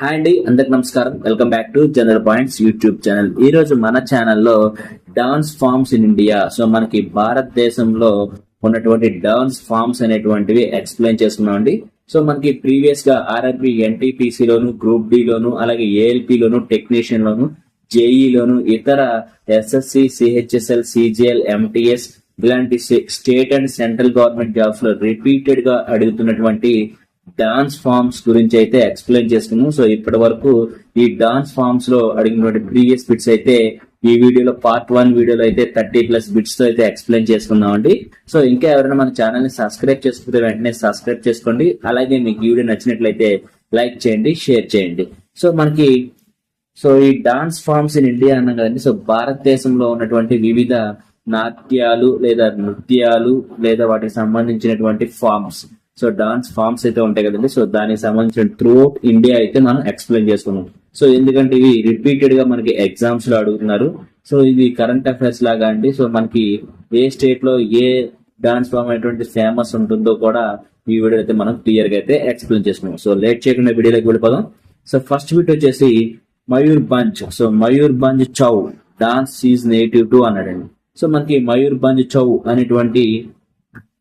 Hi అండి అందరికి నమస్కారం. Welcome back to general points YouTube channel. ఈ రోజు మన ఛానల్లో dance forms in India. So మనకి భారతదేశంలో ఉన్నటువంటి డాన్స్ ఫార్మ్స్ అనేటువంటివి ఎక్స్ప్లెయిన్ చేసుకున్నాం అండి. సో మనకి ప్రీవియస్గా ఆర్ఆర్బి ఎన్టీపీసీ లోను గ్రూప్ డి లోను అలాగే ఏఎల్పి లోను టెక్నీషియన్ లోను జేఈ లోను ఇతర ఎస్ఎస్సి సిహెచ్ఎస్ఎల్ సిజిఎల్ ఎంటీఎస్ ఇలాంటి స్టేట్ అండ్ సెంట్రల్ గవర్నమెంట్ జాబ్స్లో రిపీటెడ్గా అడుగుతున్నటువంటి డాన్స్ ఫార్మ్స్ గురించి అయితే ఎక్స్ప్లెయిన్ చేసుకున్నాం సో ఇప్పటి వరకు ఈ డాన్స్ ఫామ్స్లో అడిగినటువంటి ప్రీవియస్ బిట్స్ అయితే ఈ వీడియోలో పార్ట్ వన్ వీడియోలో అయితే థర్టీ ప్లస్ బిట్స్తో అయితే ఎక్స్ప్లెయిన్ చేసుకున్నాం అండి సో ఇంకా ఎవరైనా మన ఛానల్ని సబ్స్క్రైబ్ చేసుకుంటే వెంటనే సబ్స్క్రైబ్ చేసుకోండి. అలాగే మీకు వీడియో నచ్చినట్లయితే లైక్ చేయండి షేర్ చేయండి. సో మనకి సో ఈ డాన్స్ ఫార్మ్స్ ఇన్ ఇండియా అన్నాం కదండి. సో భారతదేశంలో ఉన్నటువంటి వివిధ నాట్యాలు లేదా నృత్యాలు లేదా వాటికి సంబంధించినటువంటి ఫార్మ్స్ సో డాన్స్ ఫార్మ్స్ అయితే ఉంటాయి కదండి. సో దానికి సంబంధించిన త్రూ ఇండియా అయితే మనం ఎక్స్ప్లెయిన్ చేసుకున్నాం. సో ఎందుకంటే ఇవి రిపీటెడ్గా మనకి ఎగ్జామ్స్లో అడుగుతున్నారు. సో ఇది కరెంట్ అఫైర్స్ లాగా అండి. సో మనకి ఏ స్టేట్లో ఏ డాన్స్ ఫామ్ అనేటువంటి ఫేమస్ ఉంటుందో కూడా ఈ వీడియో అయితే మనం క్లియర్గా అయితే ఎక్స్ప్లెయిన్ చేసుకున్నాం. సో లేట్ చేయకుండా వీడియోలోకి వెళ్ళిపోదాం. సో ఫస్ట్ బిట్ వచ్చేసి Mayur Bhanj so Mayur Bhanj Chhau dance is native to అన్నాడండి. సో మనకి మయూర్ బంజ్ చౌ అనేటువంటి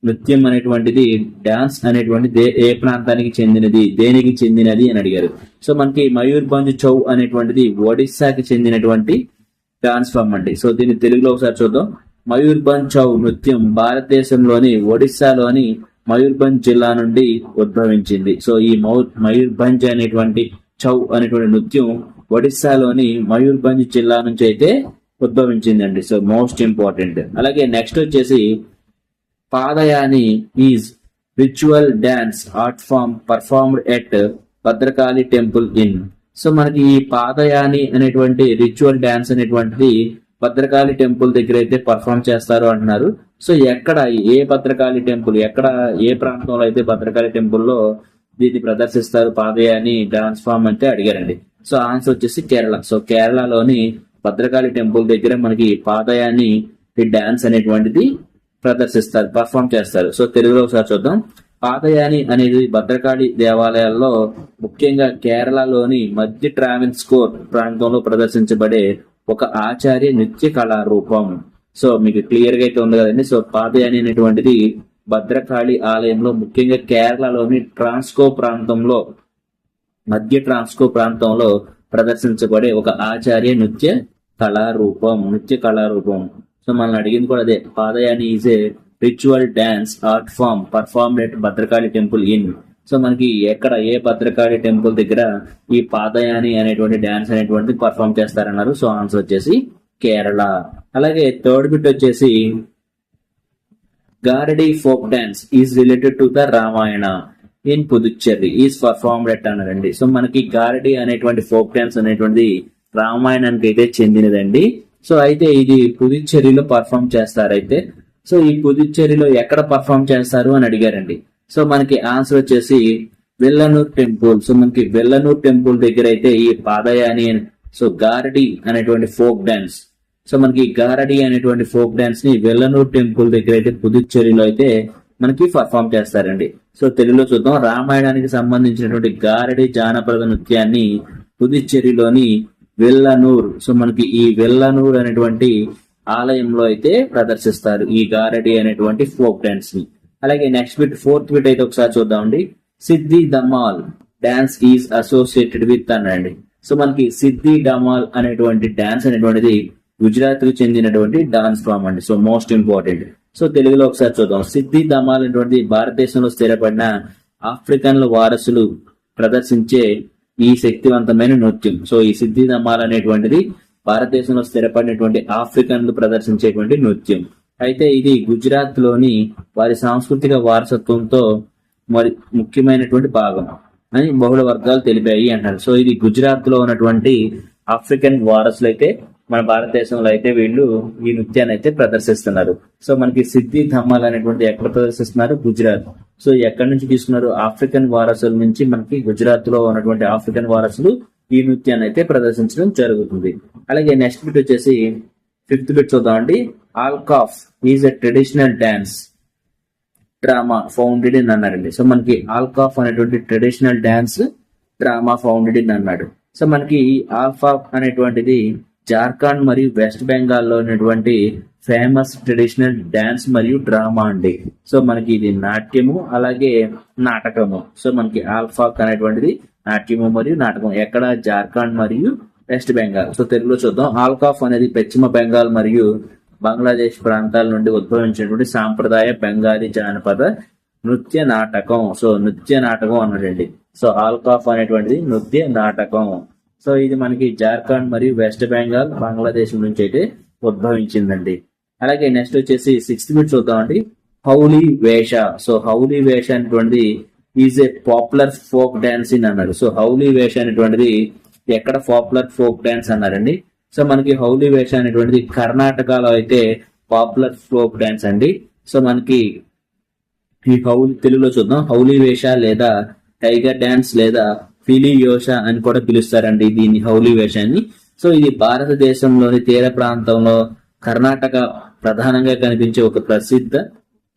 నృత్యం అనేటువంటిది డాన్స్ అనేటువంటిది ఏ ప్రాంతానికి చెందినది దేనికి చెందినది అని అడిగారు. సో మనకి మయూర్భంజ్ చౌ అనేటువంటిది ఒడిస్సాకి చెందినటువంటి డాన్స్ ఫామ్ అండి. సో దీన్ని తెలుగులో ఒకసారి చూద్దాం. మయూర్భంజ్ చౌ నృత్యం భారతదేశంలోని ఒడిస్సాలోని మయూర్భంజ్ జిల్లా నుండి ఉద్భవించింది. సో ఈ మయూర్భంజ్ అనేటువంటి చౌ అనేటువంటి నృత్యం ఒడిస్సాలోని మయూర్భంజ్ జిల్లా నుంచి అయితే ఉద్భవించిందండి. So most important. అలాగే నెక్స్ట్ వచ్చేసి Padayani is ritual dance art form performed at Bhadrakali temple in. So మనకి ఈ పాదయాని అనేటువంటి రిచువల్ డాన్స్ అనేటువంటిది భద్రకాళి టెంపుల్ దగ్గర అయితే పర్ఫామ్ చేస్తారు అంటున్నారు. సో ఎక్కడ ఏ భద్రకాళి టెంపుల్ ఎక్కడ ఏ ప్రాంతంలో అయితే భద్రకాళి టెంపుల్లో దీన్ని ప్రదర్శిస్తారు పాదయాని డాన్స్ ఫామ్ అంటే అడిగారండి. సో ఆన్సర్ వచ్చేసి కేరళ. సో కేరళలోని భద్రకాళి టెంపుల్ దగ్గర మనకి పాదయాని ఈ డాన్స్ అనేటువంటిది ప్రదర్శిస్తారు పర్ఫామ్ చేస్తారు. సో తెలుగులో ఒకసారి చూద్దాం. పాదయాని అనేది భద్రకాళి దేవాలయాల్లో ముఖ్యంగా కేరళలోని మధ్య ట్రావెల్ ప్రాంతంలో ప్రదర్శించబడే ఒక ఆచార్య నృత్య కళారూపం సో మీకు క్లియర్గా అయితే ఉంది కదండి. సో పాదయాని అనేటువంటిది భద్రకాళి ఆలయంలో ముఖ్యంగా కేరళలోని ట్రాన్స్కో ప్రాంతంలో మధ్య ట్రాన్స్కో ప్రాంతంలో ప్రదర్శించబడే ఒక ఆచార్య నృత్య కళారూపం నృత్య కళారూపం సో మనల్ని అడిగింది కూడా అదే Padayani is a ritual dance art form perform at Bhadrakali temple in so మనకి ఎక్కడ ఏ భద్రకాళి టెంపుల్ దగ్గర ఈ పాదయాని అనేటువంటి డాన్స్ అనేటువంటిది పర్ఫామ్ చేస్తారన్నారు. సో ఆన్సర్ వచ్చేసి కేరళ. అలాగే థర్డ్ బిట్ వచ్చేసి Garadi folk dance is related to the Ramayana in Puducherry is performed at అన్నారండి. సో మనకి గారడి అనేటువంటి ఫోక్ డాన్స్ అనేటువంటిది రామాయణానికి అయితే చెందినదండి. సో అయితే ఇది పుదుచ్చేరిలో పర్ఫామ్ చేస్తారైతే సో ఈ పుదుచ్చేరిలో ఎక్కడ పర్ఫామ్ చేస్తారు అని అడిగారండి. సో మనకి ఆన్సర్ వచ్చేసి వెల్లనూర్ టెంపుల్. సో మనకి వెల్లనూర్ టెంపుల్ దగ్గర అయితే ఈ పాదయాని సో గారడి అనేటువంటి ఫోక్ డాన్స్. సో మనకి గారడి అనేటువంటి ఫోక్ డాన్స్ని వెల్లనూర్ టెంపుల్ దగ్గర అయితే పుదుచ్చేరిలో అయితే మనకి పర్ఫామ్ చేస్తారండి. సో తెలుగులో చూద్దాం. రామాయణానికి సంబంధించినటువంటి గారడి జానపద నృత్యాన్ని పుదుచ్చేరిలోని వెల్లనూర్. సో మనకి ఈ వెల్లనూర్ అనేటువంటి ఆలయంలో అయితే ప్రదర్శిస్తారు ఈ గారడి అనేటువంటి ఫోక్ డాన్స్ని అలాగే నెక్స్ట్ బిట్ ఫోర్త్ బిట్ అయితే ఒకసారి చూద్దామండి. Siddi Dhamal dance is associated with అనండి సో మనకి సిద్ధి డమాల్ అనేటువంటి డాన్స్ అనేటువంటిది గుజరాత్కు చెందినటువంటి డాన్స్ ఫామ్ అండి. So most important. సో తెలుగులో ఒకసారి చూద్దాం. సిద్ధి దమాల్ అనేటువంటి భారతదేశంలో స్థిరపడిన ఆఫ్రికన్ల వారసులు ప్రదర్శించే ఈ శక్తివంతమైన నృత్యం. సో ఈ సిద్ధి అనేటువంటిది భారతదేశంలో స్థిరపడినటువంటి ఆఫ్రికన్లు ప్రదర్శించేటువంటి నృత్యం. అయితే ఇది గుజరాత్లోని వారి సాంస్కృతిక వారసత్వంతో మరి ముఖ్యమైనటువంటి భాగం అని బహుళ వర్గాలు తెలిపాయి అంటారు. సో ఇది గుజరాత్లో ఉన్నటువంటి ఆఫ్రికన్ వారసులు అయితే మన భారతదేశంలో అయితే వీళ్ళు ఈ నృత్యాన్ని అయితే ప్రదర్శిస్తున్నారు. సో మనకి సిద్ధి ధమ్మాల్ అనేటువంటి ఎక్కడ ప్రదర్శిస్తున్నారు గుజరాత్. సో ఎక్కడి నుంచి తీసుకున్నారు? ఆఫ్రికన్ వారసుల నుంచి మనకి గుజరాత్లో ఉన్నటువంటి ఆఫ్రికన్ వారసులు ఈ నృత్యాన్ని అయితే ప్రదర్శించడం జరుగుతుంది. అలాగే నెక్స్ట్ బిట్ వచ్చేసి ఫిఫ్త్ బిట్ చూద్దామండి Alkap is a traditional dance drama founded in అన్నారండి. సో మనకి ఆల్కాఫ్ అనేటువంటి traditional dance drama founded in అన్నాడు. సో మనకి ఆల్ఫాఫ్ అనేటువంటిది జార్ఖండ్ మరియు వెస్ట్ బెంగాల్లో ఉన్నటువంటి ఫేమస్ ట్రెడిషనల్ డాన్స్ మరియు డ్రామా అండి. సో మనకి ఇది నాట్యము అలాగే నాటకము. సో మనకి ఆల్ఫాక్ అనేటువంటిది నాట్యము మరియు నాటకం ఎక్కడ? జార్ఖండ్ మరియు వెస్ట్ బెంగాల్. సో తెలుగులో చూద్దాం. ఆల్కాఫ్ అనేది పశ్చిమ బెంగాల్ మరియు బంగ్లాదేశ్ ప్రాంతాల నుండి ఉద్భవించినటువంటి సాంప్రదాయ బెంగాలీ జానపద నృత్య నాటకం. సో నృత్య నాటకం అన్నదండి. సో ఆల్కాఫ్ అనేటువంటిది నృత్య నాటకం. సో ఇది మనకి జార్ఖండ్ మరియు వెస్ట్ బెంగాల్ బంగ్లాదేశ్ నుంచి అయితే ఉద్భవించిందండి. అలాగే నెక్స్ట్ వచ్చేసి సిక్స్త్ బిట్ చూద్దామండి. హౌలీ వేష. సో హౌలీ వేష అనేటువంటిది is a popular folk dance in అన్నాడు. సో హౌలీ వేష అనేటువంటిది ఎక్కడ పాపులర్ ఫోక్ డాన్స్ అన్నారండి. సో మనకి హౌలీ వేష అనేటువంటిది కర్ణాటకలో అయితే పాపులర్ ఫోక్ డాన్స్ అండి. సో మనకి ఈ హౌలీ తెలుగులో చూద్దాం. హౌలీ వేష లేదా టైగర్ డాన్స్ లేదా ఫిలియోష అని కూడా పిలుస్తారండి దీన్ని హౌలీ వేషాన్ని సో ఇది భారతదేశంలోని తీర ప్రాంతంలో కర్ణాటక ప్రధానంగా కనిపించే ఒక ప్రసిద్ధ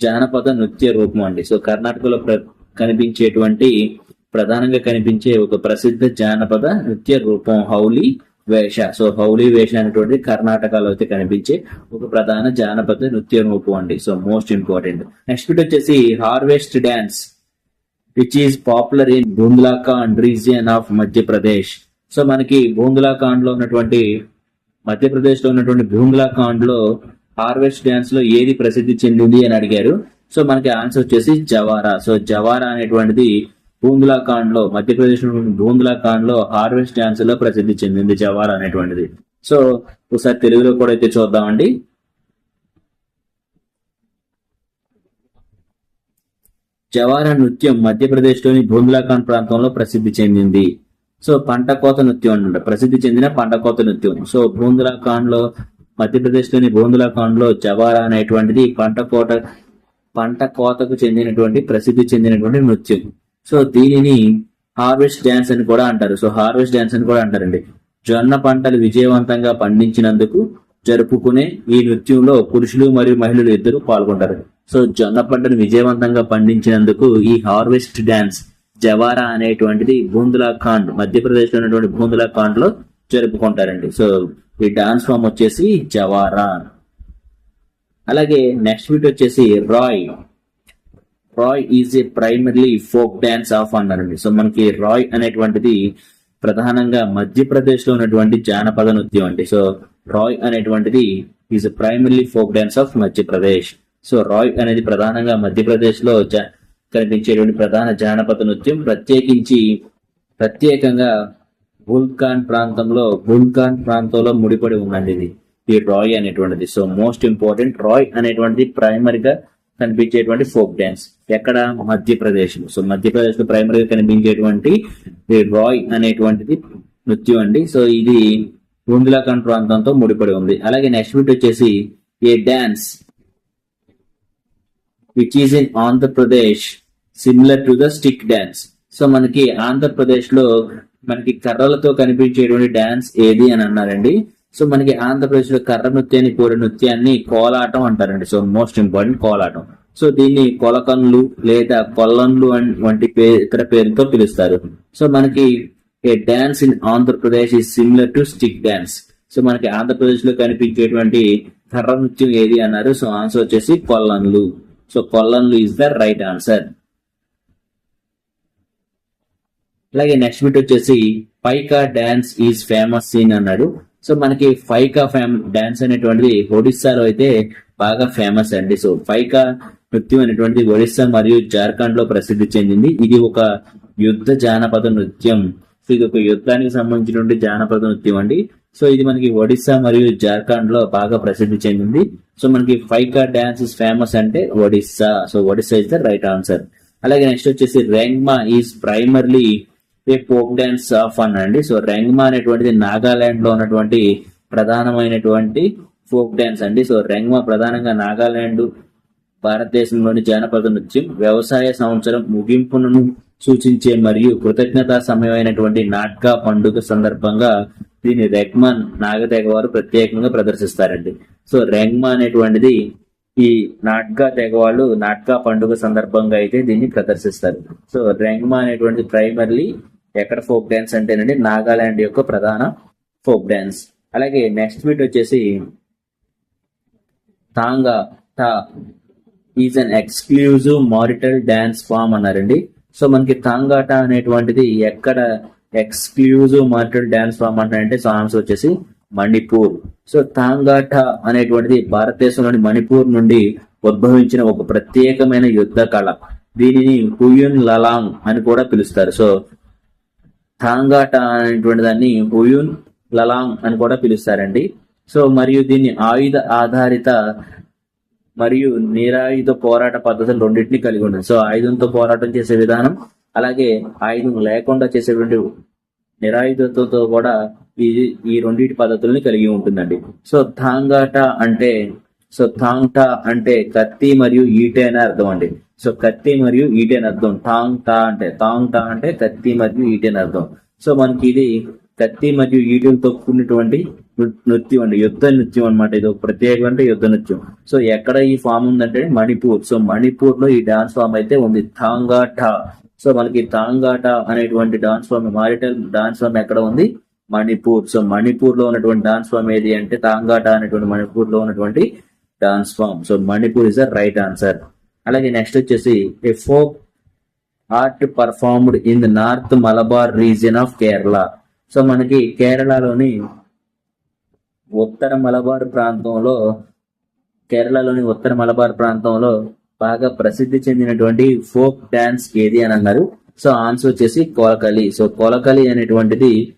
జానపద నృత్య రూపం అండి. సో కర్ణాటకలో ప్ర- కనిపించేటువంటి ప్రధానంగా కనిపించే ఒక ప్రసిద్ధ జానపద నృత్య రూపం హౌలీ వేష. సో హౌలీ వేష అనేటువంటి కర్ణాటకలో అయితే కనిపించే ఒక ప్రధాన జానపద నృత్య రూపం అండి. So most important. నెక్స్ట్ వచ్చేసి harvest dance. Which is popular in Bundelkhand region of Madhya Pradesh so మనకి బూంద్లాఖండ్లో ఉన్నటువంటి మధ్యప్రదేశ్లో ఉన్నటువంటి బూంద్లాఖండ్లో హార్వెస్ట్ డ్యాన్స్లో ఏది ప్రసిద్ధి చెందింది అని అడిగారు. సో మనకి ఆన్సర్ వచ్చేసి జవారా సో జవారా అనేటువంటిది బూంద్లాఖండ్లో మధ్యప్రదేశ్లో బూంద్లాఖండ్లో హార్వెస్ట్ డ్యాన్స్లో ప్రసిద్ధి చెందింది జవారా అనేటువంటిది. సో ఒకసారి తెలుగులో కూడా అయితే చూద్దామండి. జవారా నృత్యం మధ్యప్రదేశ్లోని బూంద్లాఖండ్ ప్రాంతంలో ప్రసిద్ధి చెందింది. సో పంట కోత నృత్యం అంట ప్రసిద్ధి చెందిన పంట కోత నృత్యం. సో బూంద్లాఖండ్లో మధ్యప్రదేశ్లోని బూంద్లాఖండ్లో జవారా అనేటువంటిది పంట కోట పంట కోతకు చెందినటువంటి ప్రసిద్ధి చెందినటువంటి నృత్యం. సో దీనిని హార్వెస్ట్ డ్యాన్స్ అని కూడా అంటారు. సో హార్వెస్ట్ డ్యాన్స్ అని కూడా అంటారండి. జొన్న పంటలు విజయవంతంగా పండించినందుకు జరుపుకునే ఈ నృత్యంలో పురుషులు మరియు మహిళలు ఇద్దరు పాల్గొంటారు. సో జొన్న పంటను విజయవంతంగా పండించినందుకు ఈ హార్వెస్ట్ డాన్స్ జవారా అనేటువంటిది బూందులాఖండ్ మధ్యప్రదేశ్లో ఉన్నటువంటి బూందులాఖండ్లో జరుపుకుంటారండి. సో ఈ డాన్స్ ఫామ్ వచ్చేసి జవారా. అలాగే నెక్స్ట్ వీట్ వచ్చేసి Rai. Rai is a primarily folk dance of అన్నారండి సో మనకి రాయ్ అనేటువంటిది ప్రధానంగా మధ్యప్రదేశ్లో ఉన్నటువంటి జానపద నృత్యం అండి. సో రాయ్ అనేటువంటిది is primarily folk dance of Madhya Pradesh so Rai అనేది ప్రధానంగా మధ్యప్రదేశ్లో కనిపించేటువంటి ప్రధాన జానపద నృత్యం. ప్రత్యేకించి ప్రత్యేకంగా బుల్కాన్ ప్రాంతంలో బుల్కాన్ ప్రాంతంలో ముడిపడి ఉన్నది ఇది. ఈ రాయ్ అనేటువంటిది. సో మోస్ట్ ఇంపార్టెంట్ రాయ్ అనేటువంటిది ప్రైమరీగా కనిపించేటువంటి ఫోక్ డాన్స్ ఎక్కడ? మధ్యప్రదేశ్ సో మధ్యప్రదేశ్లో ప్రైమరీగా కనిపించేటువంటి రాయ్ అనేటువంటిది నృత్యం అండి. సో ఇది బుందులాఖండ్ ప్రాంతంతో ముడిపడి ఉంది. అలాగే నెక్స్ట్ బిట్ వచ్చేసి a dance which is in Andhra Pradesh similar to the stick dance so మనకి ఆంధ్రప్రదేశ్లో మనకి కర్రలతో కనిపించేటువంటి డ్యాన్స్ ఏది అని అన్నారండి. సో మనకి ఆంధ్రప్రదేశ్లో కర్ర నృత్యాన్ని కూడిన నృత్యాన్ని కోలాటం అంటారండి. So most important Kolatam. So దీన్ని కొలకన్లు లేదా కొల్లన్లు వంటి పే ఇతర పేరుతో పిలుస్తారు. సో మనకి ఏ డాన్స్ ఇన్ ఆంధ్రప్రదేశ్ ఈ similar to stick dance so మనకి ఆంధ్రప్రదేశ్లో కనిపించేటువంటి కర్ర నృత్యం ఏది అన్నారు? సో ఆన్సర్ వచ్చేసి Kolannalu so Kolannalu is the right answer అలాగే నెక్స్ట్ బిట్ వచ్చేసి Paika dance is famous seen అన్నాడు. సో మనకి ఫైకా ఫేమ్ డాన్స్ అనేటువంటిది ఒడిస్సాలో అయితే బాగా ఫేమస్ అండి. సో ఫైకా నృత్యం అనేటువంటిది ఒడిస్సా మరియు జార్ఖండ్లో ప్రసిద్ధి చెందింది. ఇది ఒక యుద్ధ జానపద నృత్యం. సో ఇది ఒక యుద్ధానికి సంబంధించినటువంటి జానపద నృత్యం అండి. సో ఇది మనకి ఒడిస్సా మరియు జార్ఖండ్లో బాగా ప్రసిద్ధి చెందింది. సో మనకి ఫైకా డాన్స్ ఇస్ ఫేమస్ అంటే Odisha. So Odisha is the right answer. అలాగే నెక్స్ట్ వచ్చేసి Rengma is primarily a folk dance of an అండి. సో రెంగ్మా అనేటువంటిది నాగాలాండ్లో ఉన్నటువంటి ప్రధానమైనటువంటి ఫోక్ డాన్స్ అండి. సో రెంగ్మా ప్రధానంగా నాగాలాండ్ భారతదేశంలోని జానపద నృత్యం వ్యవసాయ సంవత్సరం ముగింపును సూచించే మరియు కృతజ్ఞతా సమయమైనటువంటి నాట్కా పండుగ సందర్భంగా దీన్ని రెగ్మాన్ నాగతేగ వారు ప్రత్యేకంగా ప్రదర్శిస్తారండి. సో రెగ్మా అనేటువంటిది ఈ నాట్కా తెగ వాళ్ళు నాట్కా పండుగ సందర్భంగా అయితే దీన్ని ప్రదర్శిస్తారు. సో రెగ్మా అనేటువంటి ప్రైమర్లీ ఎక్కడ ఫోక్ డాన్స్ అంటేనండి నాగాలాండ్ యొక్క ప్రధాన ఫోక్ డాన్స్. అలాగే నెక్స్ట్ మీట్ వచ్చేసి Thang Ta is an exclusive martial dance form అన్నారండి. సో మనకి తాంగాట అనేటువంటిది ఎక్కడ ఎక్స్క్లూజివ్ మారిటల్ డాన్స్ ఫామ్ అంటారంటే సాంగ్స్ వచ్చేసి మణిపూర్. సో తాంగాట అనేటువంటిది భారతదేశంలోని మణిపూర్ నుండి ఉద్భవించిన ఒక ప్రత్యేకమైన యుద్ధ కళ. దీనిని హుయున్ లలాంగ్ అని కూడా పిలుస్తారు. సో తాంగాట అనేటువంటి దాన్ని హుయున్ లలాంగ్ అని కూడా పిలుస్తారండి. సో మరియు దీన్ని ఆయుధ ఆధారిత మరియు నిరాయుధ పోరాట పద్ధతులు రెండింటిని కలిగి ఉన్నాయి సో ఆయుధంతో పోరాటం చేసే విధానం అలాగే ఆయుధం లేకుండా చేసేటువంటి నిరాయుధతో కూడా ఇది ఈ రెండింటి పద్ధతుల్ని కలిగి ఉంటుందండి. సో థాంగాట అంటే సో థాంగ్ట అంటే కత్తి మరియు ఈట అనే అర్థం అండి. సో కత్తి మరియు ఈటె అని అర్థం. టాంగ్ టా అంటే తాంగ్ టా అంటే కత్తి మరియు ఈటె అని అర్థం. సో మనకి ఇది కత్తి మరియు ఈటెలతో కూడినటువంటి నృ- నృత్యం అండి. యుద్ధ నృత్యం అనమాట ఇది ఒక ప్రత్యేకమైన యుద్ధ నృత్యం. సో ఎక్కడ ఈ ఫామ్ ఉందంటే మణిపూర్. సో మణిపూర్లో ఈ డాన్స్ ఫామ్ అయితే ఉంది. థాంగాటా. సో మనకి తాంగాట అనేటువంటి dance form martial dance form ఎక్కడ ఉంది? మణిపూర్. సో మణిపూర్లో ఉన్నటువంటి డాన్స్ ఫామ్ ఏది అంటే తాంగాట అనేటువంటి మణిపూర్లో ఉన్నటువంటి dance form. So Manipur is the right answer. అలాగే నెక్స్ట్ వచ్చేసి a folk art performed in the north Malabar region of Kerala. So మనకి కేరళలోని ఉత్తర మలబార్ ప్రాంతంలో కేరళలోని ఉత్తర మలబార్ ప్రాంతంలో బాగా ప్రసిద్ధి చెందినటువంటి ఫోక్ డాన్స్ ఏది అని అన్నారు. సో ఆన్సర్ వచ్చేసి కోలకలి. సో కోలకలి అనేటువంటిది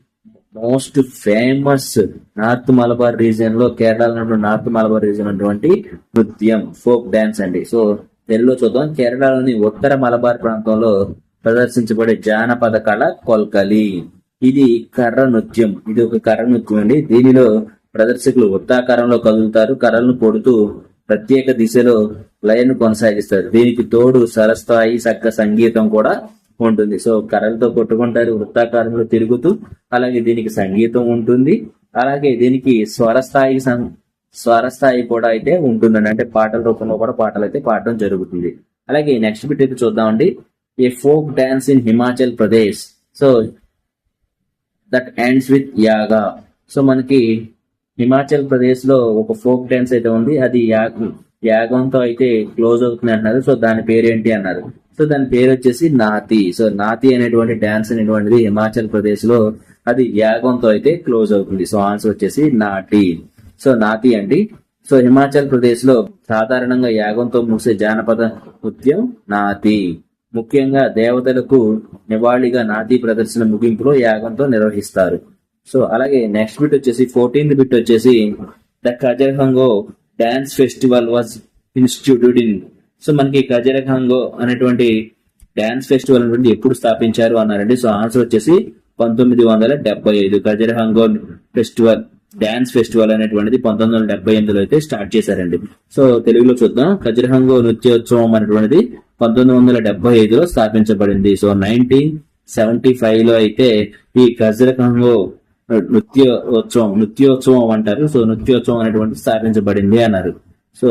మోస్ట్ ఫేమస్ నార్త్ మలబార్ రీజియన్లో కేరళలో నార్త్ మలబార్ రీజియన్ ఉన్నటువంటి నృత్యం ఫోక్ డాన్స్ అండి. సో తెలుగులో చూద్దాం. కేరళలోని ఉత్తర మలబార్ ప్రాంతంలో ప్రదర్శించబడే జానపద కళ కొల్కలి. ఇది కర్ర నృత్యం ఇది ఒక కర్ర నృత్యం అండి. దీనిలో ప్రదర్శకులు వృత్తాకారంలో కదులుతారు. కర్రలను కొడుతూ ప్రత్యేక దిశలో లయను కొనసాగిస్తారు. దీనికి తోడు సరస్థాయి చక్క సంగీతం కూడా ఉంటుంది. సో కర్రలతో కొట్టుకుంటారు వృత్తాకారంలో తిరుగుతూ అలాగే దీనికి సంగీతం ఉంటుంది. అలాగే దీనికి స్వరస్థాయి సం- స్వరస్థాయి కూడా అయితే ఉంటుందండి. అంటే పాటల రూపంలో కూడా పాటలు అయితే పాడడం జరుగుతుంది. అలాగే నెక్స్ట్ బిట్ అయితే చూద్దామండి. A folk dance in Himachal Pradesh. So that ends with యాగా so మనకి హిమాచల్ ప్రదేశ్లో ఒక ఫోక్ డాన్స్ అయితే ఉంది. అది యాగ యాగంతో అయితే క్లోజ్ అవుతుంది అంటున్నారు సో దాని పేరు ఏంటి అన్నారు. సో దాని పేరు వచ్చేసి నాతి. సో నాతి అనేటువంటి డాన్స్ అనేటువంటిది హిమాచల్ ప్రదేశ్లో అది యాగంతో అయితే క్లోజ్ అవుతుంది. సో ఆన్సర్ వచ్చేసి నాటి. సో నాతి అండి. సో హిమాచల్ ప్రదేశ్లో సాధారణంగా యాగంతో ముగిసే జానపద నృత్యం నాతి. ముఖ్యంగా దేవతలకు నివాళిగా నాతి ప్రదర్శన ముగింపులో యాగంతో నిర్వహిస్తారు. సో అలాగే నెక్స్ట్ బిట్ వచ్చేసి ఫోర్టీన్త్ బిట్ వచ్చేసి the Khajuraho dance festival was instituted in so మనకి కజరహంగో అనేటువంటి డాన్స్ ఫెస్టివల్ అనేటువంటి ఎప్పుడు స్థాపించారు అన్నారండి. సో ఆన్సర్ వచ్చేసి పంతొమ్మిది వందల డెబ్బై ఐదు కజరహంగో ఫెస్టివల్ డ్యాన్స్ ఫెస్టివల్ అనేటువంటిది పంతొమ్మిది వందల డెబ్బై ఎనిమిదిలో అయితే స్టార్ట్ చేశారండి. సో తెలుగులో చూద్దాం. కజరహంగో నృత్యోత్సవం అనేటువంటిది పంతొమ్మిది వందల డెబ్బై ఐదులో స్థాపించబడింది. సో నైన్టీన్ సెవెంటీ ఫైవ్లో అయితే ఈ ఖజరహంగో నృత్యోత్సవం నృత్యోత్సవం అంటారు. సో నృత్యోత్సవం అనేటువంటి స్థాపించబడింది అన్నారు. సో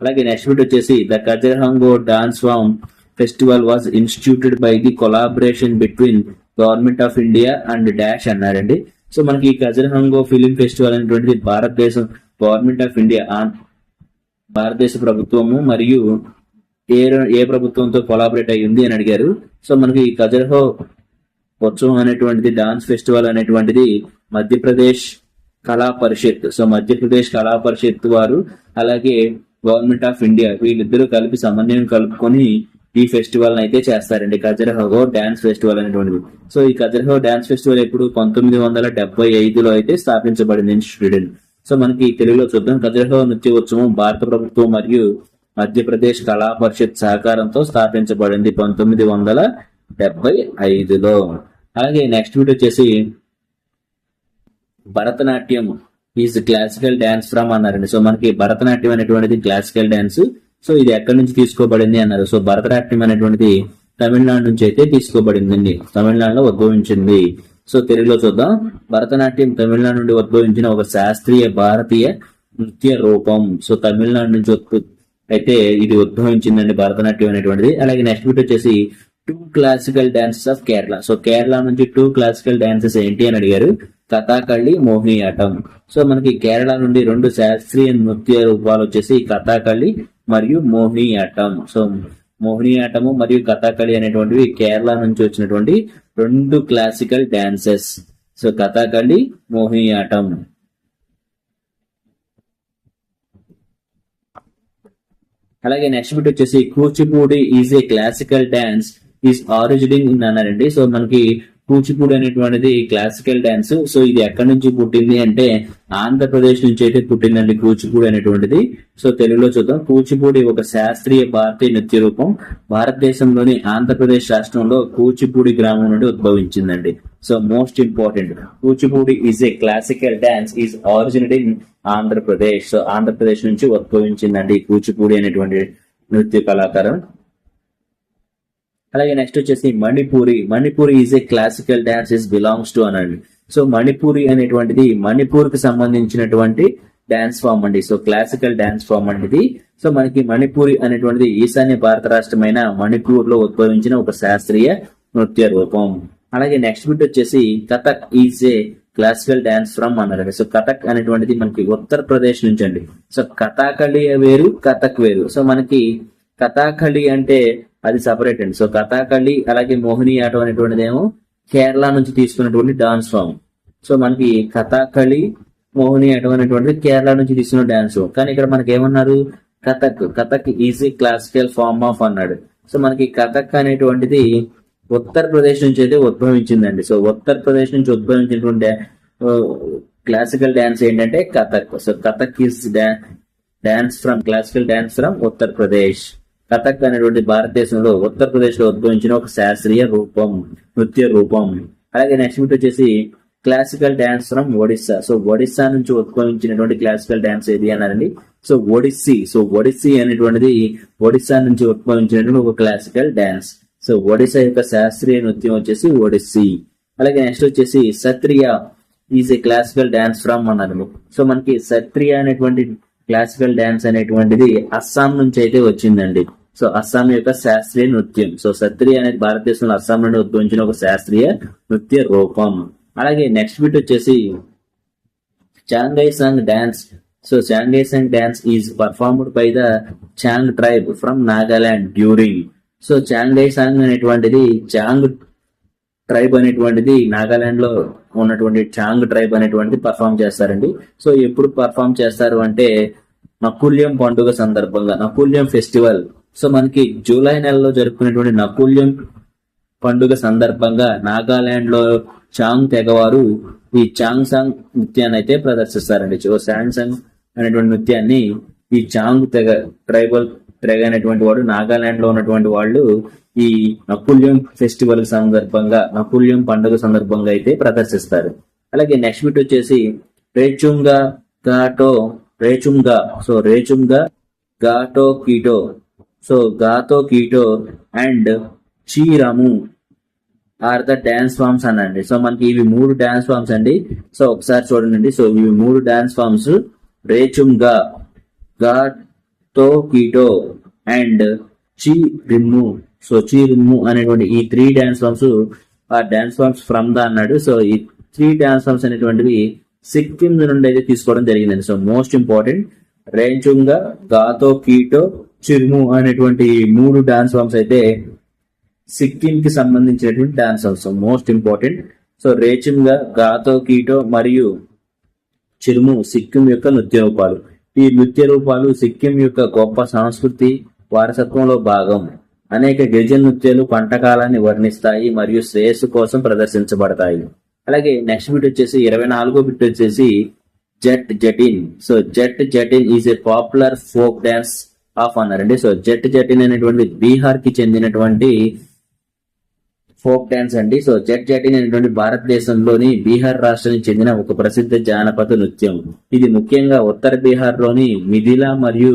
అలాగే నెక్స్ట్ బిట్ వచ్చేసి the Khajuraho dance form festival was instituted by the collaboration between government of India and dash అన్నారండి. సో మనకి ఈ ఖజరహంగో ఫిలిం ఫెస్టివల్ అనేటువంటిది భారతదేశం గవర్నమెంట్ ఆఫ్ ఇండియా ఆన్- భారతదేశ ప్రభుత్వము మరియు ఏ ఏ ప్రభుత్వంతో కొలాబరేట్ అయ్యింది అని అడిగారు. సో మనకి ఈ ఖజరహో ఉత్సవం అనేటువంటిది డాన్స్ ఫెస్టివల్ అనేటువంటిది మధ్యప్రదేశ్ కళా పరిషత్ సో మధ్యప్రదేశ్ కళా పరిషత్ వారు అలాగే గవర్నమెంట్ ఆఫ్ ఇండియా వీళ్ళిద్దరూ కలిపి సమన్వయం కలుపుకొని ఈ ఫెస్టివల్ అయితే చేస్తారండి. ఖజరహో డాన్స్ ఫెస్టివల్ అనేటువంటిది. సో ఈ ఖజరహో డాన్స్ ఫెస్టివల్ ఎప్పుడు పంతొమ్మిది వందల డెబ్బై ఐదులో అయితే స్థాపించబడింది ఇన్స్టిట్యూట్ సో మనకి తెలుగులో చూద్దాం. ఖజరహో నృత్యోత్సవం భారత ప్రభుత్వం మరియు మధ్యప్రదేశ్ కళా పరిషత్ సహకారంతో స్థాపించబడింది పంతొమ్మిది వందల డెబ్బై ఐదులో. అలాగే నెక్స్ట్ వీడియో వచ్చేసి Bharatanatyam is classical dance from అన్నారండి. సో మనకి భరతనాట్యం అనేటువంటిది క్లాసికల్ డాన్స్. సో ఇది ఎక్కడి నుంచి తీసుకోబడింది అన్నారు. సో భరతనాట్యం అనేటువంటిది తమిళనాడు నుంచి అయితే తీసుకోబడిందండి. తమిళనాడులో ఉద్భవించింది. సో తెలుగులో చూద్దాం. భరతనాట్యం తమిళనాడు నుండి ఉద్భవించిన ఒక శాస్త్రీయ భారతీయ నృత్య రూపం. సో తమిళనాడు నుంచి ఉత్పత్తి అయితే ఇది ఉద్భవించిందండి భరతనాట్యం అనేటువంటిది. అలాగే నెక్స్ట్ బిట్ వచ్చేసి two classical dances of Kerala. So Kerala నుంచి టూ క్లాసికల్ డాన్సెస్ ఏంటి అని అడిగారు. కథాకళి మోహినియాటం సో మనకి కేరళ నుండి రెండు శాస్త్రీయ నృత్య రూపాలు వచ్చేసి కథాకళి మరియు మోహినియాటం సో మోహిని ఆటము మరియు కథాకళి అనేటువంటివి కేరళ నుంచి వచ్చినటువంటి రెండు classical dances so Kathakali Mohiniyattam అలాగే నెక్స్ట్ బిట్ వచ్చేసి Kuchipudi is a classical dance is originating అన్నారండి. సో మనకి కూచిపూడి అనేటువంటిది క్లాసికల్ డాన్స్ సో ఇది ఎక్కడి నుంచి పుట్టింది అంటే ఆంధ్రప్రదేశ్ నుంచి అయితే పుట్టిందండి కూచిపూడి అనేటువంటిది సో తెలుగులో చూద్దాం. కూచిపూడి ఒక శాస్త్రీయ భారతీయ నృత్య రూపం. భారతదేశంలోని ఆంధ్రప్రదేశ్ రాష్ట్రంలో కూచిపూడి గ్రామం నుండి ఉద్భవించిందండి. So most important Kuchipudi is a classical dance is originating Andhra Pradesh. So Andhra Pradesh నుంచి ఉద్భవించిందండి కూచిపూడి అనేటువంటి నృత్య కళాకారం అలాగే నెక్స్ట్ వచ్చేసి Manipuri. Manipuri is a classical dance is belongs to అనండి. సో మణిపూరి అనేటువంటిది మణిపూర్కి సంబంధించినటువంటి డాన్స్ ఫామ్ అండి. సో క్లాసికల్ డాన్స్ ఫామ్ అండి సో మనకి మణిపూరి అనేటువంటిది ఈశాన్య భారత రాష్ట్రమైన మణిపూర్లో ఉద్భవించిన ఒక శాస్త్రీయ నృత్య రూపం. అలాగే నెక్స్ట్ బిట్ వచ్చేసి Kathak is a classical dance from అన్నారు సో కథక్ అనేటువంటిది మనకి ఉత్తరప్రదేశ్ నుంచి అండి. సో కథాకళి వేరు కథక్ వేరు. సో మనకి కథాకళి అంటే అది సపరేట్ అండి. సో కథాకళి అలాగే మోహిని ఆటం అనేటువంటిది ఏమో కేరళ నుంచి తీసుకున్నటువంటి డాన్స్ ఫామ్ సో మనకి కథాకళి మోహిని ఆటం అనేటువంటిది కేరళ నుంచి తీసుకున్న డాన్స్ ఫామ్ కానీ ఇక్కడ మనకి ఏమన్నారు Kathak Kathak is a classical form of అన్నాడు. సో మనకి కథక్ అనేటువంటిది ఉత్తరప్రదేశ్ నుంచి అయితే ఉద్భవించిందండి. సో ఉత్తరప్రదేశ్ నుంచి ఉద్భవించినటువంటి క్లాసికల్ డాన్స్ ఏంటంటే Kathak. So Kathak is dance from classical dance from Uttar Pradesh Kathak అనేటువంటి భారతదేశంలో ఉత్తరప్రదేశ్లో ఉద్భవించిన ఒక శాస్త్రీయ రూపం నృత్య రూపం. అలాగే నెక్స్ట్ వచ్చేసి classical dance from Odisha so Odisha నుంచి ఉద్భవించినటువంటి క్లాసికల్ డాన్స్ ఏది అన్నారండి? సో ఒడిస్సీ సో ఒడిస్సీ అనేటువంటిది ఒడిస్సా నుంచి ఉద్భవించినటువంటి ఒక క్లాసికల్ డాన్స్ సో ఒడిస్సా యొక్క శాస్త్రీయ నృత్యం వచ్చేసి ఒడిస్సీ అలాగే నెక్స్ట్ వచ్చేసి Sattriya is a classical dance from అన్నారు. సో మనకి సత్రియ అనేటువంటి క్లాసికల్ డాన్స్ అనేటువంటిది అస్సాం నుంచి అయితే వచ్చిందండి. సో అస్సాం యొక్క శాస్త్రీయ నృత్యం. సో సత్రియ అనేది భారతదేశంలో అస్సాం నుండి ఉద్భవించిన ఒక శాస్త్రీయ నృత్య రూపం. అలాగే నెక్స్ట్ బిట్ వచ్చేసి Changai song dance so Changai song dance is performed by the Chang tribe from Nagaland during so Changai song అనేటువంటిది చాంగ్ ట్రైబ్ అనేటువంటిది నాగాలాండ్లో ఉన్నటువంటి చాంగ్ ట్రైబ్ అనేటువంటిది పర్ఫామ్ చేస్తారండి. సో ఎప్పుడు పర్ఫామ్ చేస్తారు అంటే నకుల్యం పండుగ సందర్భంగా నకుల్యం ఫెస్టివల్ సో మనకి జూలై నెలలో జరుపుకునేటువంటి నకుల్యం పండుగ సందర్భంగా నాగాలాండ్లో చాంగ్ తెగవారు ఈ చాంగ్ సాంగ్ నృత్యాన్ని అయితే ప్రదర్శిస్తారండి. సో శాంగ్ సాంగ్ అనేటువంటి నృత్యాన్ని ఈ చాంగ్ తెగ ట్రైబల్ తెగ అనేటువంటి వాడు నాగాలాండ్లో ఉన్నటువంటి వాళ్ళు ఈ నకుల్యం ఫెస్టివల్ సందర్భంగా నకుల్యం పండుగ సందర్భంగా అయితే ప్రదర్శిస్తారు. అలాగే నెక్స్ట్ బిట్ వచ్చేసి Rechungma Ghato Rechungma so Rechungma Ghato Kito so Ghato Kito and Chirmu are the dance forms అనండి. సో మనకి ఇవి మూడు డాన్స్ ఫామ్స్ అండి. సో ఒకసారి చూడండి. సో ఇవి మూడు dance forms Rechungma Ghat Kito and Chi Rmu so Chi Rmu అనేటువంటి ఈ త్రీ డాన్స్ ఫామ్స్ ఆ డాన్స్ ఫామ్స్ ఫ్రమ్ ద అన్నాడు. సో ఈ త్రీ డాన్స్ ఫామ్స్ అనేటువంటివి సిక్కిం నుండి అయితే తీసుకోవడం జరిగిందండి. So most important Rechungma Ghato Kito Chirmu అనేటువంటి ఈ మూడు డాన్స్ ఫామ్స్ అయితే సిక్కిం కి సంబంధించినటువంటి dance forms most important so Rechungma Ghato Kito మరియు చిరుము సిక్కిం యొక్క నృత్య రూపాలు ఈ నృత్య రూపాలు సిక్కిం యొక్క గొప్ప సంస్కృతి వారసత్వంలో భాగం. అనేక గిరిజన నృత్యాలు పంటకాలాన్ని వర్ణిస్తాయి మరియు శ్రేయస్సు కోసం ప్రదర్శించబడతాయి. అలాగే నెక్స్ట్ బిట్ వచ్చేసి ఇరవై నాలుగో బిట్ వచ్చేసి Jat Jatin. So Jat Jatin is a popular folk dance of అన్నారండి సో జట్ జటిన్ అనేటువంటి బీహార్కి చెందినటువంటి ఫోక్ డాన్స్ అండి. సో జట్ జటిన్ అనేటువంటి భారతదేశంలోని బీహార్ రాష్ట్రానికి చెందిన ఒక ప్రసిద్ధ జానపద నృత్యం. ఇది ముఖ్యంగా ఉత్తర బీహార్లోని మిథిలా మరియు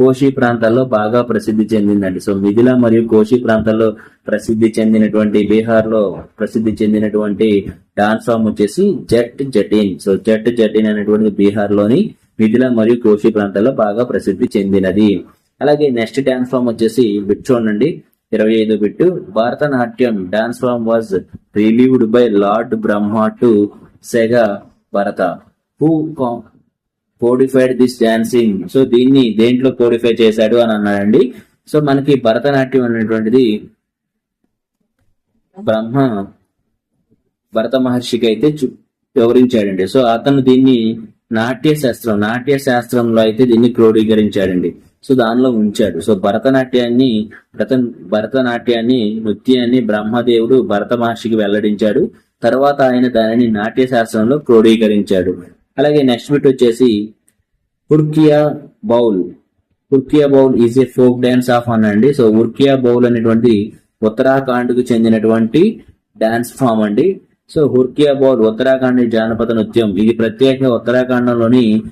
కోషి ప్రాంతాల్లో బాగా ప్రసిద్ధి చెందిందండి. సో మిథిలా మరియు కోషి ప్రాంతాల్లో ప్రసిద్ధి చెందినటువంటి బీహార్లో ప్రసిద్ధి చెందినటువంటి డాన్స్ ఫామ్ వచ్చేసి జట్ జటిన్. సో జట్ జటిన్ అనేటువంటి బీహార్లోని మిథిలా మరియు కోషి ప్రాంతాల్లో బాగా ప్రసిద్ధి చెందినది. అలాగే నెక్స్ట్ డాన్స్ ఫామ్ వచ్చేసి బిట్ చూడండి ఇరవై ఐదు bit Bharatanatyam dance form was revealed by lord Brahma to sage Bharata. Who codified this dancing so దీన్ని దేంట్లో కోడిఫై చేశాడు అని అన్నాడండి. సో మనకి భరతనాట్యం అనేటువంటిది బ్రహ్మ భరత మహర్షికి అయితే చు- వివరించాడండి. సో అతను దీన్ని నాట్య శాస్త్రం నాట్య శాస్త్రంలో అయితే దీన్ని క్రోడీకరించాడండి. సో దానిలో ఉంచాడు. సో భరతనాట్యాన్ని భరత భరతనాట్యాన్ని నృత్యాన్ని బ్రహ్మదేవుడు భరత మహర్షికి వెల్లడించాడు. తర్వాత ఆయన దానిని నాట్య శాస్త్రంలో క్రోడీకరించాడు. అలాగే నెక్స్ట్ బిట్ వచ్చేసి Hurkiya Baul. Hurkiya Baul is a folk dance of అనండి సో ఉర్కియా బౌల్ అనేటువంటి ఉత్తరాఖండ్కు చెందినటువంటి డాన్స్ ఫామ్ అండి. సో హుర్కియా బౌల్ ఉత్తరాఖండ్ జానపద నృత్యం. ఇది ప్రత్యేకంగా ఉత్తరాఖండ్లోని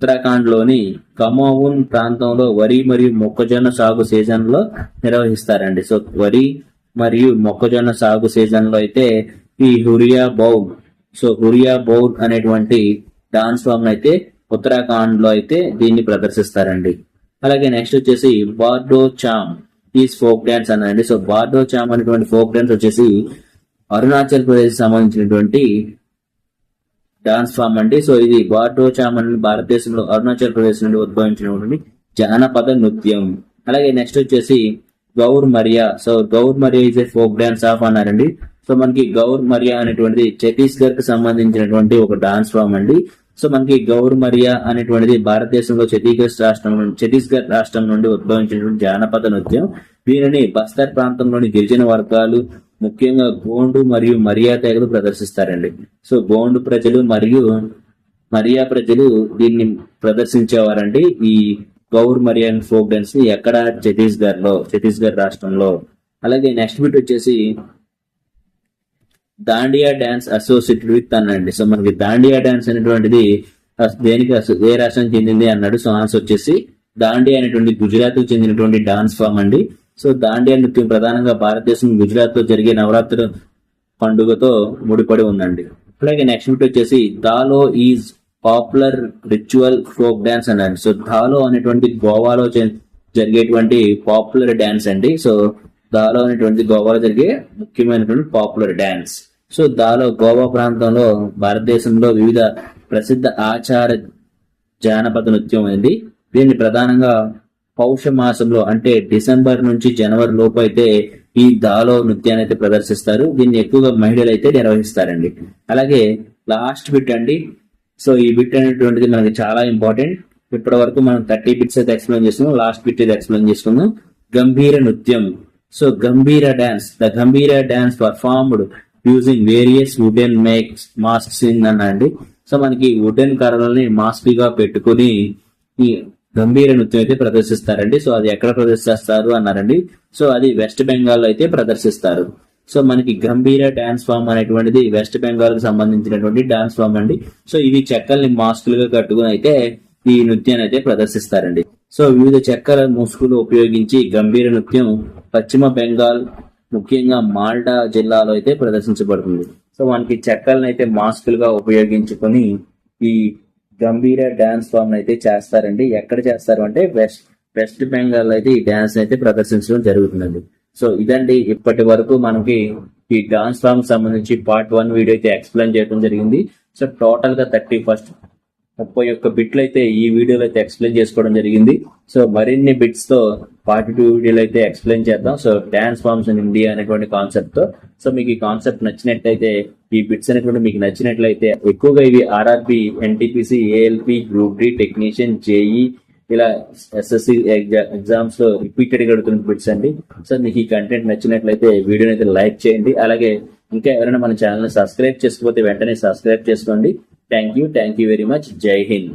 ఉత్తరాఖండ్లోని కమౌన్ ప్రాంతంలో వరి మరియు మొక్కజొన్న సాగు సీజన్లో నిర్వహిస్తారండి. సో వరి మరియు మొక్కజొన్న సాగు సీజన్లో అయితే ఈ హురియా బౌల్ సో హురియా బౌల్ అనేటువంటి డాన్స్ ఫామ్ అయితే ఉత్తరాఖండ్లో అయితే దీన్ని ప్రదర్శిస్తారండి. అలాగే నెక్స్ట్ వచ్చేసి Bardo Chham is folk dance అనండి సో బార్డో చామ్ అనేటువంటి ఫోక్ డాన్స్ వచ్చేసి అరుణాచల్ ప్రదేశ్ సంబంధించినటువంటి డాన్స్ ఫామ్ అండి. సో ఇది బార్డో చామన్ భారతదేశంలో అరుణాచల్ ప్రదేశ్ నుండి ఉద్భవించినటువంటి జానపద నృత్యం. అలాగే నెక్స్ట్ వచ్చేసి Gaur Maria. So Gaur Maria is a folk dance of అన్నారండి. సో మనకి గౌర్ మరియా అనేటువంటిది ఛత్తీస్గఢ్కి సంబంధించినటువంటి ఒక డాన్స్ ఫామ్ అండి. సో మనకి గౌర్ మరియా అనేటువంటిది భారతదేశంలో ఛత్తీస్గఢ్ రాష్ట్రం నుండి ఛత్తీస్గఢ్ రాష్ట్రం నుండి ఉద్భవించినటువంటి జానపద నృత్యం. దీనిని బస్తర్ ప్రాంతంలోని గిరిజన వర్గాలు ముఖ్యంగా గోండు మరియు మరియా తెగలు ప్రదర్శిస్తారండి. సో గోండు ప్రజలు మరియు మరియా ప్రజలు దీన్ని ప్రదర్శించేవారండి. ఈ గౌర్ మరియా ఫోక్ డాన్స్ని ఎక్కడ? ఛత్తీస్గఢ్లో ఛత్తీస్గఢ్ రాష్ట్రంలో. అలాగే నెక్స్ట్ బిట్ వచ్చేసి దాండియా డాన్స్ అసోసియేటెడ్ విత్ అనండి సో మనకి దాండియా డాన్స్ అనేటువంటిది దేనికి ఏ రాష్ట్రానికి చెందింది అన్నాడు సో ఆన్సర్ వచ్చేసి దాండియా అనేటువంటి గుజరాత్కు చెందినటువంటి డాన్స్ ఫామ్ అండి. సో దాండియా నృత్యం ప్రధానంగా భారతదేశం గుజరాత్లో జరిగే నవరాత్రి పండుగతో ముడిపడి ఉందండి. అలాగే నెక్స్ట్ వచ్చేసి Dhalo is popular ritual folk dance అనండి సో దాలో అనేటువంటి గోవాలో జ- జరిగేటువంటి పాపులర్ డాన్స్ అండి. సో దాలో అనేటువంటి గోవాలో జరిగే ముఖ్యమైనటువంటి popular dance. So Dhalo Goa ప్రాంతంలో భారతదేశంలో వివిధ ప్రసిద్ధ ఆచార జానపద నృత్యం అనేది దీన్ని ప్రధానంగా పౌష మాసంలో అంటే డిసెంబర్ నుంచి జనవరి లోపు అయితే ఈ దాలో నృత్యాన్ని అయితే ప్రదర్శిస్తారు. దీన్ని ఎక్కువగా మహిళలు అయితే నిర్వహిస్తారండి. అలాగే లాస్ట్ బిట్ అండి. సో ఈ బిట్ అనేటువంటిది మనకి చాలా ఇంపార్టెంట్. ఇప్పటి వరకు మనం థర్టీ బిట్స్ అయితే ఎక్స్ప్లెయిన్ చేస్తున్నాం. లాస్ట్ బిట్ అయితే ఎక్స్ప్లెయిన్ చేసుకుందాం గంభీర నృత్యం. So Gambhira dance. The Gambhira dance performed using various wooden makes masks అన్నా అండి సో మనకి వుడెన్ కర్రలని మాస్క్గా పెట్టుకుని ఈ గంభీర నృత్యం అయితే ప్రదర్శిస్తారండి. సో అది ఎక్కడ ప్రదర్శిస్తారు అన్నారండి. సో అది వెస్ట్ బెంగాల్ అయితే ప్రదర్శిస్తారు. సో మనకి గంభీర డాన్స్ ఫామ్ అనేటువంటిది వెస్ట్ బెంగాల్కి సంబంధించినటువంటి డాన్స్ ఫామ్ అండి. సో ఇవి చెక్కల్ని మాస్కులుగా కట్టుకుని అయితే ఈ నృత్యాన్ని అయితే ప్రదర్శిస్తారండి. సో వివిధ చెక్కల ముసుగులు ఉపయోగించి గంభీర నృత్యం పశ్చిమ బెంగాల్ ముఖ్యంగా మాల్డా జిల్లాలో అయితే ప్రదర్శించబడుతుంది. సో మనకి చెక్కలను అయితే మాస్కులుగా ఉపయోగించుకొని ఈ గంభీర డాన్స్ ఫామ్ అయితే చేస్తారండి. ఎక్కడ చేస్తారు అంటే వెస్ట్ వెస్ట్ బెంగాల్ అయితే ఈ డాన్స్ అయితే ప్రదర్శించడం జరుగుతుందండి. సో ఇదండి ఇప్పటి వరకు మనకి ఈ డాన్స్ ఫామ్ సంబంధించి పార్ట్ వన్ వీడియో అయితే ఎక్స్ప్లెయిన్ చేయడం జరిగింది. సో టోటల్గా థర్టీ ఫస్ట్ ముప్పై ఒక్క బిట్లు అయితే ఈ వీడియోలో అయితే ఎక్స్ప్లెయిన్ చేసుకోవడం జరిగింది. సో మరిన్ని బిట్స్తో పార్ట్ టూ వీడియోలో అయితే ఎక్స్ప్లెయిన్ చేద్దాం. So dance forms in India అనేటువంటి కాన్సెప్ట్తో. సో మీకు ఈ కాన్సెప్ట్ నచ్చినట్లయితే ఈ బిట్స్ అనేటువంటి మీకు నచ్చినట్లయితే ఎక్కువగా ఇవి RRB NTPC ALP group D technician JE ఇలా ఎస్ఎస్సి ఎగ్జామ్స్లో రిపీటెడ్గా అడుగుతున్న బిట్స్ అండి. సో మీకు ఈ కంటెంట్ నచ్చినట్లయితే వీడియోని అయితే లైక్ చేయండి. అలాగే ఇంకా ఎవరైనా మన ఛానల్ సబ్స్క్రైబ్ చేసుకోకపోతే వెంటనే సబ్స్క్రైబ్ చేసుకోండి. Thank you thank you very much జై హింద్